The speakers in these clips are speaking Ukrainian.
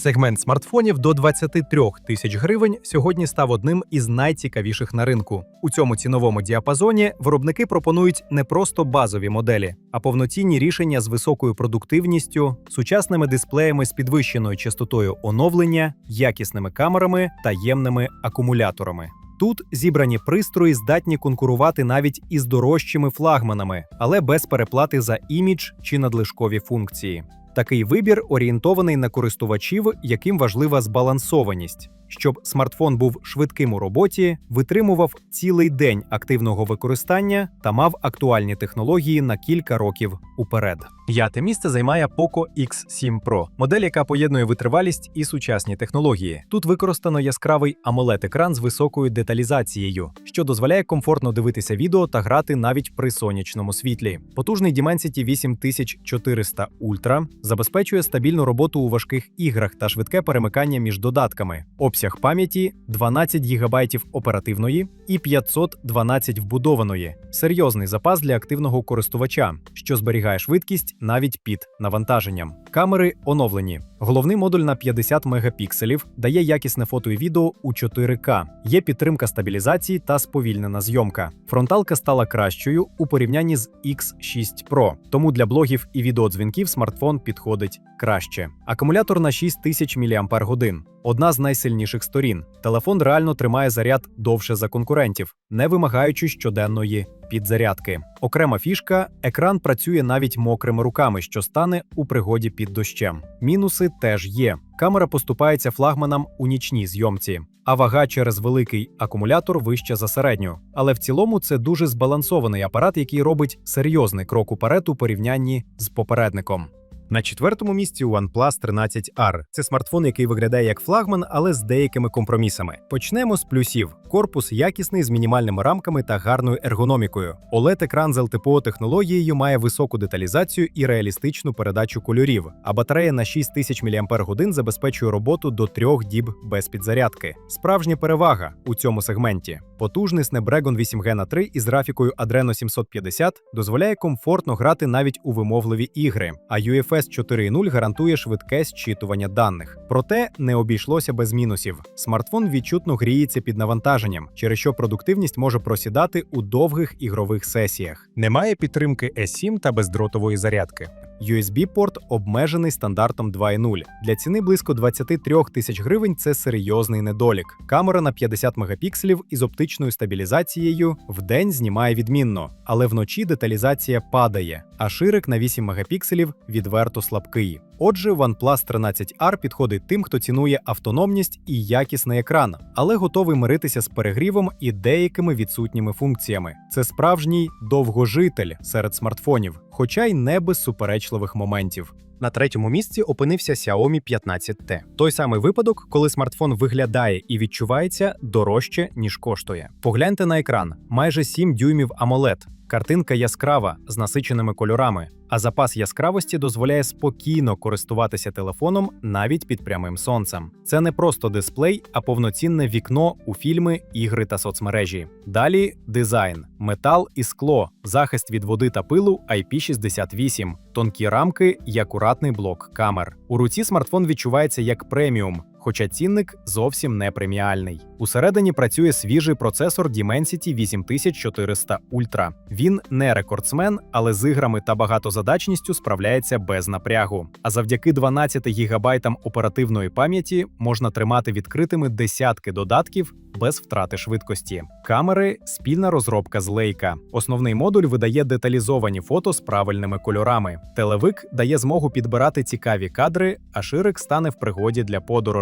Сегмент смартфонів до 23 тисяч гривень сьогодні став одним із найцікавіших на ринку. У цьому ціновому діапазоні виробники пропонують не просто базові моделі, а повноцінні рішення з високою продуктивністю, сучасними дисплеями з підвищеною частотою оновлення, якісними камерами та ємними акумуляторами. Тут зібрані пристрої здатні конкурувати навіть із дорожчими флагманами, але без переплати за імідж чи надлишкові функції. Такий вибір орієнтований на користувачів, яким важлива збалансованість, щоб смартфон був швидким у роботі, витримував цілий день активного використання та мав актуальні технології на кілька років уперед. П'яте місце займає Poco X7 Pro, модель, яка поєднує витривалість і сучасні технології. Тут використано яскравий amoled екран з високою деталізацією, що дозволяє комфортно дивитися відео та грати навіть при сонячному світлі. Потужний Dimensity 8400 Ultra забезпечує стабільну роботу у важких іграх та швидке перемикання між додатками. Обсяг пам'яті 12 ГБ оперативної і 512 вбудованої. Серйозний запас для активного користувача, що зберігає швидкість навіть під навантаженням. Камери оновлені. Головний модуль на 50 мегапікселів дає якісне фото і відео у 4К. Є підтримка стабілізації та сповільнена зйомка. Фронталка стала кращою у порівнянні з X6 Pro, тому для блогів і відеодзвінків смартфон підходить краще. Акумулятор на 6000 мАч. Одна з найсильніших сторін. Телефон реально тримає заряд довше за конкурентів, не вимагаючи щоденної підзарядки. Окрема фішка: екран працює навіть мокрими руками, що стане у пригоді під дощем. Мінуси теж є. Камера поступається флагманам у нічній зйомці, а вага через великий акумулятор вища за середню. Але в цілому це дуже збалансований апарат, який робить серйозний крок уперед у порівнянні з попередником. На четвертому місці OnePlus 13R. Це смартфон, який виглядає як флагман, але з деякими компромісами. Почнемо з плюсів: корпус якісний з мінімальними рамками та гарною ергономікою. oled екран з LTPO технологією має високу деталізацію і реалістичну передачу кольорів. А батарея на 6000 мАч забезпечує роботу до 3 діб без підзарядки. Справжня перевага у цьому сегменті. Потужний Snapdragon 8 Gen 3 із графікою Adreno 750 дозволяє комфортно грати навіть у вимовливі ігри, а UFS 4.0 гарантує швидке зчитування даних. Проте не обійшлося без мінусів. Смартфон відчутно гріється під навантаженням, через що продуктивність може просідати у довгих ігрових сесіях. Немає підтримки E7 та бездротової зарядки. USB-порт обмежений стандартом 2.0. Для ціни близько 23 тисяч гривень це серйозний недолік. Камера на 50 мегапікселів із оптичною стабілізацією вдень знімає відмінно, але вночі деталізація падає, а ширик на 8 мегапікселів відверто слабкий. Отже, OnePlus 13R підходить тим, хто цінує автономність і якісний екран, але готовий миритися з перегрівом і деякими відсутніми функціями. Це справжній довгожитель серед смартфонів, хоча й не без суперечливих моментів. На третьому місці опинився Xiaomi 15T. Той самий випадок, коли смартфон виглядає і відчувається дорожче, ніж коштує. Погляньте на екран: майже 7 дюймів AMOLED. Картинка яскрава з насиченими кольорами, а запас яскравості дозволяє спокійно користуватися телефоном навіть під прямим сонцем. Це не просто дисплей, а повноцінне вікно у фільми, ігри та соцмережі. Далі дизайн, метал і скло, захист від води та пилу IP68, тонкі рамки і акуратний блок камер. У руці смартфон відчувається як преміум. Хоча цінник зовсім не преміальний. Усередині працює свіжий процесор Dimensity 8400 Ultra. Він не рекордсмен, але з іграми та багатозадачністю справляється без напрягу. А завдяки 12 гігабайтам оперативної пам'яті можна тримати відкритими десятки додатків без втрати швидкості. Камери спільна розробка з Leica. Основний модуль видає деталізовані фото з правильними кольорами. Телевик дає змогу підбирати цікаві кадри, а ширик стане в пригоді для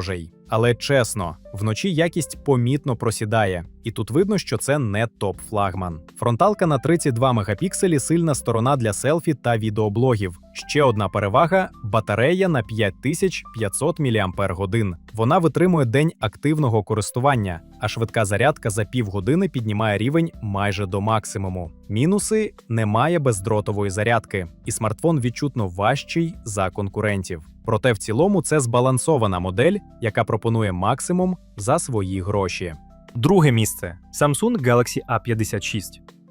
подорожей. Але чесно, вночі якість помітно просідає, і тут видно, що це не топ-флагман. Фронталка на 32 мегапікселі сильна сторона для селфі та відеоблогів. Ще одна перевага батарея на 5500 мАч. Вона витримує день активного користування, а швидка зарядка за півгодини піднімає рівень майже до максимуму. Мінуси немає бездротової зарядки, і смартфон відчутно важчий за конкурентів. Проте в цілому це збалансована модель, яка пропонує максимум за свої гроші. Друге місце Samsung Galaxy A56.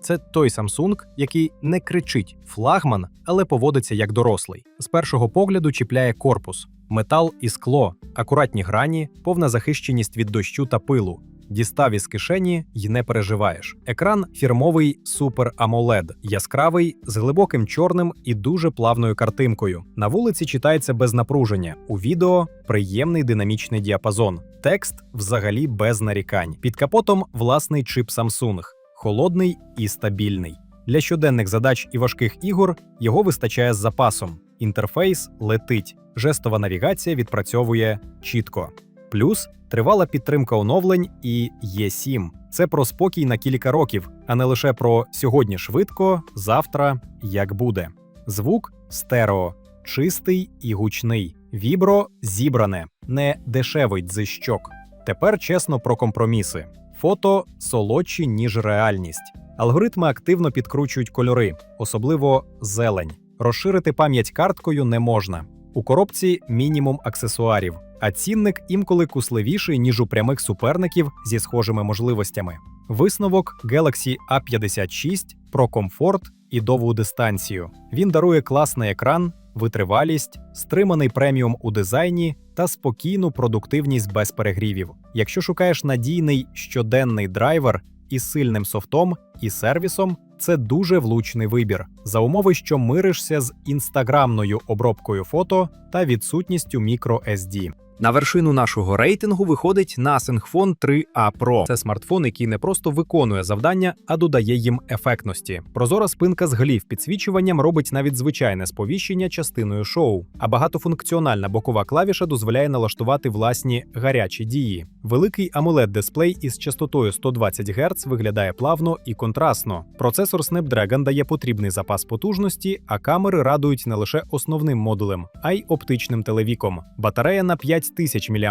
Це той Samsung, який не кричить флагман, але поводиться як дорослий. З першого погляду чіпляє корпус. Метал і скло, акуратні грані, повна захищеність від дощу та пилу. Дістав із кишені й не переживаєш. Екран фірмовий Super AMOLED, яскравий, з глибоким чорним і дуже плавною картинкою. На вулиці читається без напруження. У відео приємний динамічний діапазон. Текст взагалі без нарікань. Під капотом власний чип Samsung, холодний і стабільний. Для щоденних задач і важких ігор його вистачає з запасом. Інтерфейс летить, жестова навігація відпрацьовує чітко. Плюс тривала підтримка оновлень і Є7. Це про спокій на кілька років, а не лише про сьогодні швидко, завтра як буде. Звук стерео, чистий і гучний. Вібро зібране, не дешевий дзищок. Тепер чесно про компроміси. Фото солодші, ніж реальність. Алгоритми активно підкручують кольори, особливо зелень. Розширити пам'ять карткою не можна. У коробці мінімум аксесуарів, а цінник інколи кусливіший, ніж у прямих суперників зі схожими можливостями. Висновок Galaxy A56 про комфорт і довгу дистанцію. Він дарує класний екран, витривалість, стриманий преміум у дизайні та спокійну продуктивність без перегрівів. Якщо шукаєш надійний щоденний драйвер із сильним софтом і сервісом, це дуже влучний вибір за умови, що миришся з інстаграмною обробкою фото та відсутністю microSD. На вершину нашого рейтингу виходить Nothing Phone 3A Pro. Це смартфон, який не просто виконує завдання, а додає їм ефектності. Прозора спинка з глів підсвічуванням робить навіть звичайне сповіщення частиною шоу. А багатофункціональна бокова клавіша дозволяє налаштувати власні гарячі дії. Великий amoled дисплей із частотою 120 Гц виглядає плавно і контрастно. Процесор Snapdragon дає потрібний запас потужності, а камери радують не лише основним модулем, а й оптичним телевіком. Батарея на 5000 мАч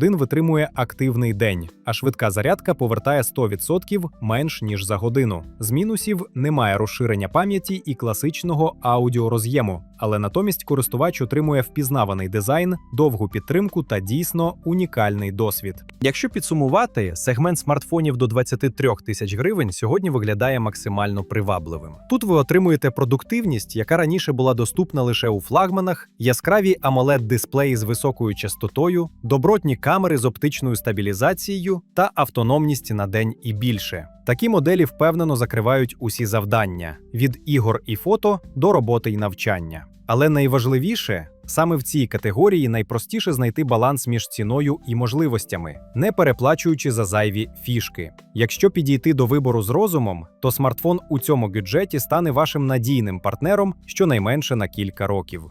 витримує активний день, а швидка зарядка повертає 100% менш ніж за годину. З мінусів немає розширення пам'яті і класичного аудіороз'єму, але натомість користувач отримує впізнаваний дизайн, довгу підтримку та дійсно унікальний досвід. Якщо підсумувати, сегмент смартфонів до 23 тисяч гривень сьогодні виглядає максимально привабливим. Тут ви отримуєте продуктивність, яка раніше була доступна лише у флагманах, яскраві amoled дисплеї з високою частотою, добротні камери з оптичною стабілізацією та автономність на день і більше. Такі моделі впевнено закривають усі завдання від ігор і фото до роботи й навчання. Але найважливіше саме в цій категорії найпростіше знайти баланс між ціною і можливостями, не переплачуючи за зайві фішки. Якщо підійти до вибору з розумом, то смартфон у цьому бюджеті стане вашим надійним партнером щонайменше на кілька років.